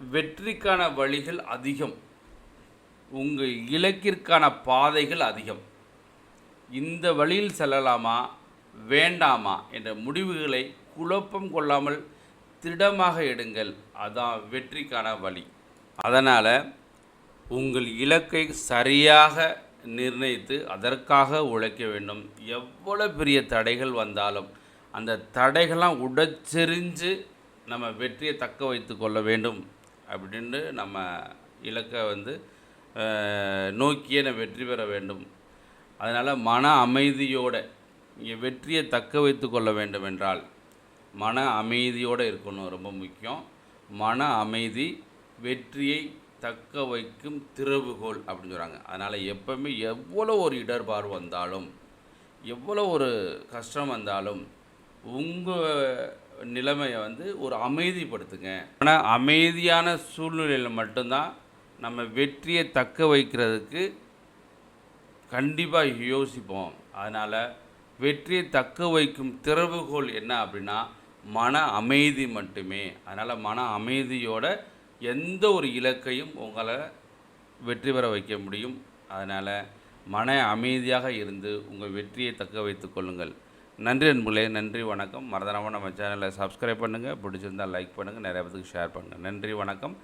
வெற்றிக்கான வழிகள் அதிகம். உங்கள் இலக்கிற்கான பாதைகள் அதிகம். இந்த வழியில் செல்லலாமா? வேண்டாமா? என்ற முடிவுகளை குழப்பம் கொள்ளாமல் திடமாக எடுங்கள். அதான் வெற்றிக்கான வழி. அதனால் உங்கள் இலக்கை சரியாக நிர்ணயித்து அதற்காக உழைக்க வேண்டும். எவ்வளோ பெரிய தடைகள் வந்தாலும் அந்த தடைகள்லாம் உடச்செறிஞ்சு நம்ம வெற்றியை தக்க வைத்து கொள்ள வேண்டும். அப்படின்னு நம்ம இலக்கை வந்து நோக்கியே நம்ம வெற்றி பெற வேண்டும். அதனால் மன அமைதியோடு இங்கே வெற்றியை தக்க வைத்து கொள்ள வேண்டும் என்றால் மன அமைதியோடு இருக்கணும் ரொம்ப முக்கியம். மன அமைதி வெற்றியை தக்க வைக்கும் திறவுகோல் அப்படின்னு சொல்கிறாங்க அதனால் எப்போவுமே எவ்வளோ ஒரு இடர்பாடு வந்தாலும் எவ்வளோ ஒரு கஷ்டம் வந்தாலும் உங்கள் நிலைமையை வந்து ஒரு அமைதிப்படுத்துங்க. ஆனால் அமைதியான சூழ்நிலையில் மட்டும்தான் நம்ம வெற்றியை தக்க வைக்கிறதுக்கு கண்டிப்பாக யோசிப்போம். அதனால் வெற்றியை தக்க வைக்கும் திறவுகோல் என்ன அப்படின்னா மன அமைதி மட்டுமே. அதனால் மன அமைதியோட எந்த ஒரு இலக்கையும் உங்களை வெற்றி பெற வைக்க முடியும். அதனால் மன அமைதியாக இருந்து உங்கள் வெற்றியை தக்க வைத்துக் கொள்ளுங்கள். நன்றி அன்புகளே நன்றி வணக்கம். மறந்துடாமல் நம்ம சேனலை சப்ஸ்கிரைப் பண்ணுங்கள் பிடிச்சிருந்தால் லைக் பண்ணுங்கள் நிறைய பேத்துக்கு ஷேர் பண்ணுங்கள் நன்றி வணக்கம்.